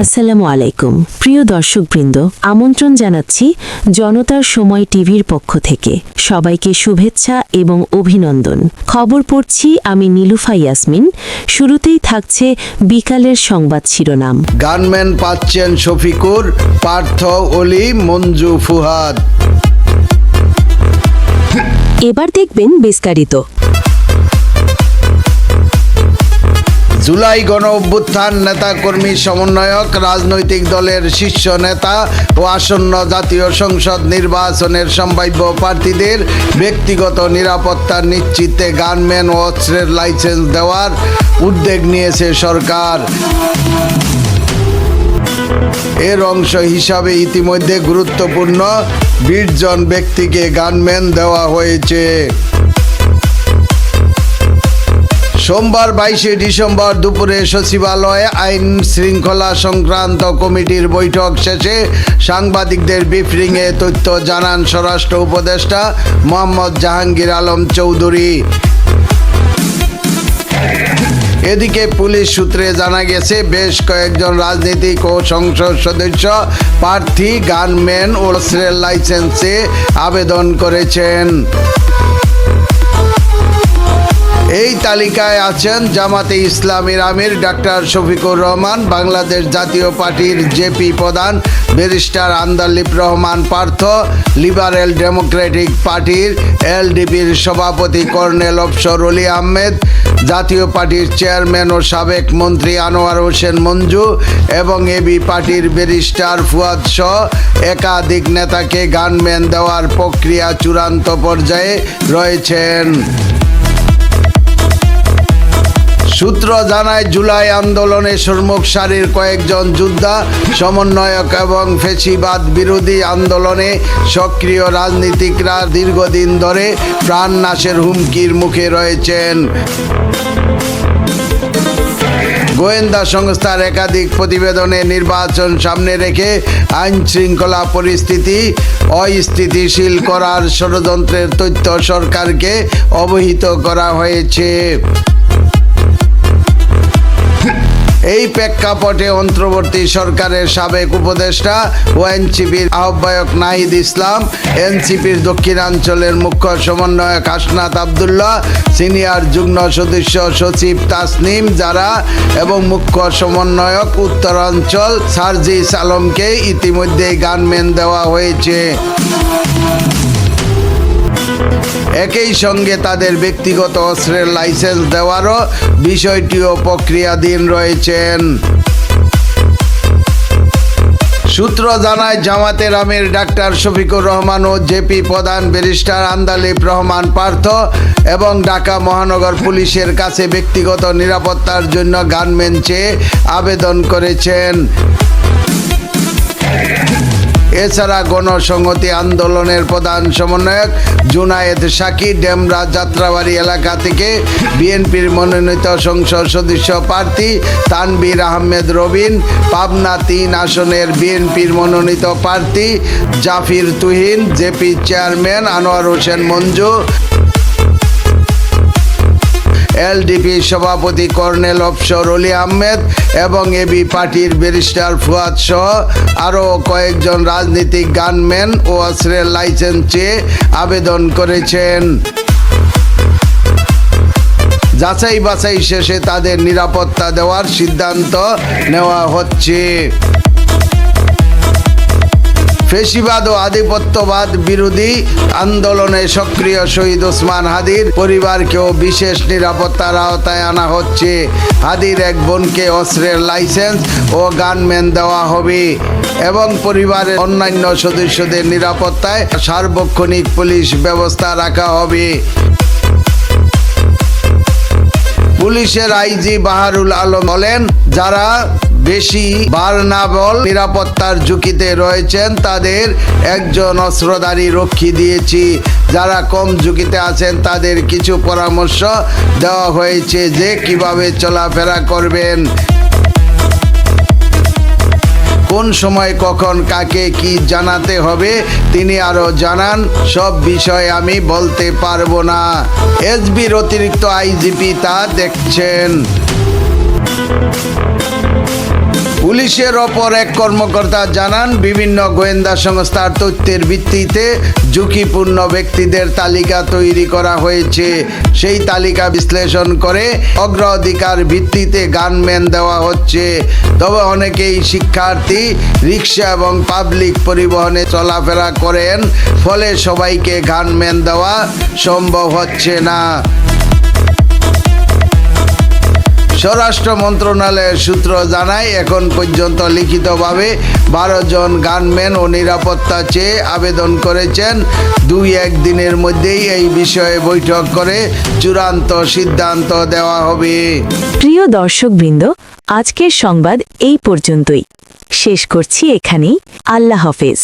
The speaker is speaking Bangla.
আসসালামু আলাইকুম। প্রিয় দর্শকবৃন্দ আমন্ত্রণ জানাচ্ছি জনতার সময় টিভির পক্ষ থেকে। সবাইকে শুভেচ্ছা এবং অভিনন্দন। খবর পড়ছি আমি নীলুফা ইয়াসমিন। শুরুতেই থাকছে বিকালের সংবাদ শিরোনাম। গানম্যান পাচ্ছেন শফিকুর পার্থ অলি মঞ্জু ফুহাদ। এবার দেখবেন বিস্তারিত। জুলাই গণ অভ্যুত্থান নেতাকর্মী সমন্বয়ক, রাজনৈতিক দলের শীর্ষ নেতা ও আসন্ন জাতীয় সংসদ নির্বাচনের সম্ভাব্য প্রার্থীদের ব্যক্তিগত নিরাপত্তা নিশ্চিতে গানম্যান ও অস্ত্রের লাইসেন্স দেওয়ার উদ্যোগ নিয়েছে সরকার। এর অংশ হিসাবে ইতিমধ্যে গুরুত্বপূর্ণ বিশ জন ব্যক্তিকে গানম্যান দেওয়া হয়েছে। সোমবার বাইশে ডিসেম্বর দুপুরে সচিবালয়ে আইন শৃঙ্খলা সংক্রান্ত কমিটির বৈঠক শেষে সাংবাদিকদের ব্রিফিংয়ে তথ্য জানান স্বরাষ্ট্র উপদেষ্টা মোহাম্মদ জাহাঙ্গীর আলম চৌধুরী। এদিকে পুলিশ সূত্রে জানা গেছে, বেশ কয়েকজন রাজনীতিক ও সংসদ সদস্য প্রার্থী, গানম্যান ও লাইসেন্সে আবেদন করেছেন। এই তালিকায় আছেন জামাতে ইসলামীর আমির ডাক্তার শফিকুর রহমান, বাংলাদেশ জাতীয় পার্টির জেপি প্রধান, barrister Andalib Rahman Partho, liberal democratic পার্টির এলডিপির সভাপতি কর্নেল অফসর অলি আহমেদ, জাতীয় পার্টির চেয়ারম্যান ও সাবেক মন্ত্রী আনোয়ার হোসেন মঞ্জু এবং এবি পার্টির ব্যারিস্টার ফুয়াদ সহ একাধিক নেতাকে গানম্যান দেওয়ার প্রক্রিয়া চূড়ান্ত পর্যায়ে রয়েছেন। সূত্র জানায়, জুলাই আন্দোলনে সম্মুখ সারির কয়েকজন যোদ্ধা, সমন্বয়ক এবং ফেসিবাদ বিরোধী আন্দোলনে সক্রিয় রাজনীতিকরা দীর্ঘদিন ধরে প্রাণ নাশের হুমকির মুখে রয়েছেন। গোয়েন্দা সংস্থার একাধিক প্রতিবেদনে নির্বাচন সামনে রেখে আইন শৃঙ্খলা পরিস্থিতি অস্থিতিশীল করার ষড়যন্ত্রের তথ্য সরকারকে অবহিত করা হয়েছে। এই প্রেক্ষাপটে অন্তর্বর্তী সরকারের সাবেক উপদেষ্টা ও এনসিপির আহ্বায়ক নাহিদ ইসলাম, এনসিপির দক্ষিণাঞ্চলের মুখ্য সমন্বয়ক হাসনাত আবদুল্লাহ, সিনিয়র যুগ্ম সদস্য সচিব তাসনিম জারা এবং মুখ্য সমন্বয়ক উত্তরাঞ্চল সার্জিস আলমকে ইতিমধ্যে গানম্যান দেওয়া হয়েছে। একই সঙ্গে তাদের ব্যক্তিগত অস্ত্রের লাইসেন্স দেওয়ারও বিষয়টিও প্রক্রিয়াধীন রয়েছেন। সূত্র জানায়, জামাতের আমির ডাক্তার শফিকুর রহমান ও জেপি প্রধান ব্যারিস্টার আন্দালিব রহমান পার্থ এবং ঢাকা মহানগর পুলিশের কাছে ব্যক্তিগত নিরাপত্তার জন্য গানম্যান চেয়ে আবেদন করেছেন। এছাড়া গণসংহতি আন্দোলনের প্রধান সমন্বয়ক জুনায়েদ সাকি ডেমরা যাত্রাবাড়ি এলাকা থেকে বিএনপির মনোনীত সংসদ সদস্য প্রার্থী তানবির আহমেদ রবিন পাবনা তিন আসনের বিএনপির মনোনীত প্রার্থী Zafir Tuhin, JP chairman Anwar Hossain Manju LDP সভাপতি কর্নেল অফসর অলি আহমেদ এবং এবি পার্টির ব্যারিস্টার ফুয়াদ সহ আরও কয়েকজন রাজনীতিক গানম্যান ও অস্ত্রের লাইসেন্স চেয়ে আবেদন করেছেন। যাচাই বাছাই শেষে তাদের নিরাপত্তা দেওয়ার সিদ্ধান্ত নেওয়া হচ্ছে। ফেসিবাদ ও আধিপত্যবাদ বিরোধী আন্দোলনে সক্রিয় শহীদ ওসমান হাদির পরিবারকেও বিশেষ নিরাপত্তার আওতায় আনা হচ্ছে। হাদির এক বোনকে অস্ত্রের লাইসেন্স ও গানম্যান দেওয়া হবে এবং পরিবারের অন্যান্য সদস্যদের নিরাপত্তায় সার্বক্ষণিক পুলিশ ব্যবস্থা রাখা হবে। পুলিশের আইজি বাহারুল আলম বলেন, যারা বেশি বারনাবল নিরাপত্তার ঝুঁকিতে রয়েছেন, তাদের একজন অস্ত্রধারী রক্ষী দিয়েছি। যারা কম ঝুঁকিতে আছেন, তাদের কিছু পরামর্শ দেওয়া হয়েছে যে কীভাবে চলাফেরা করবেন। কোন সময় কখন কাকে কি জানাতে হবে, তিনি আরও জানান, সব বিষয় আমি বলতে পারব না। এসবির অতিরিক্ত আইজিপি তা দেখছেন। পুলিশের অপর এক কর্মকর্তা জানান, বিভিন্ন গোয়েন্দা সংস্থার তথ্যের ভিত্তিতে ঝুঁকিপূর্ণ ব্যক্তিদের তালিকা তৈরি করা হয়েছে। সেই তালিকা বিশ্লেষণ করে অগ্রাধিকার ভিত্তিতে গানম্যান দেওয়া হচ্ছে। তবে অনেকেই শিক্ষার্থী রিক্সা এবং পাবলিক পরিবহনে চলাফেরা করেন, ফলে সবাইকে গানম্যান দেওয়া সম্ভব হচ্ছে না। স্বরাষ্ট্র মন্ত্রণালয়ের সূত্র জানায়, এখন পর্যন্ত লিখিতভাবে বারো জন গানম্যান ও নিরাপত্তা চেয়ে আবেদন করেছেন। দুই এক দিনের মধ্যেই এই বিষয়ে বৈঠক করে চূড়ান্ত সিদ্ধান্ত দেওয়া হবে। প্রিয় দর্শকবৃন্দ, আজকের সংবাদ এই পর্যন্তই। শেষ করছি এখানেই। আল্লাহ হাফেজ।